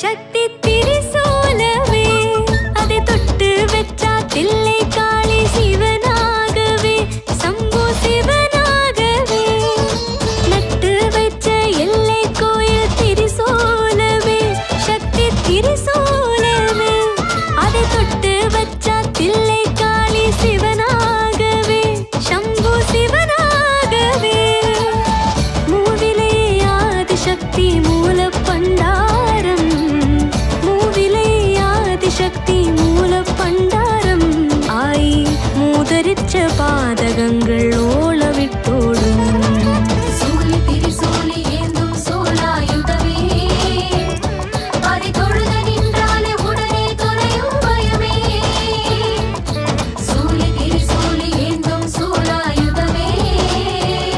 சக்தி திரிசோலவே அதை தொட்டு வெற்றா தில்லை காளி சிவனாகவே சம்பு சிவனாகவே. நட்டு வச்ச எல்லை கோயில் திரிசோலவே சக்தி திரிசோலவே. அதை தொட்டு வச்சா தில்லை காளி சிவனாகவே சம்பு சிவனாகவே. மூவிலே ஆதி சக்தி மூல பண்டா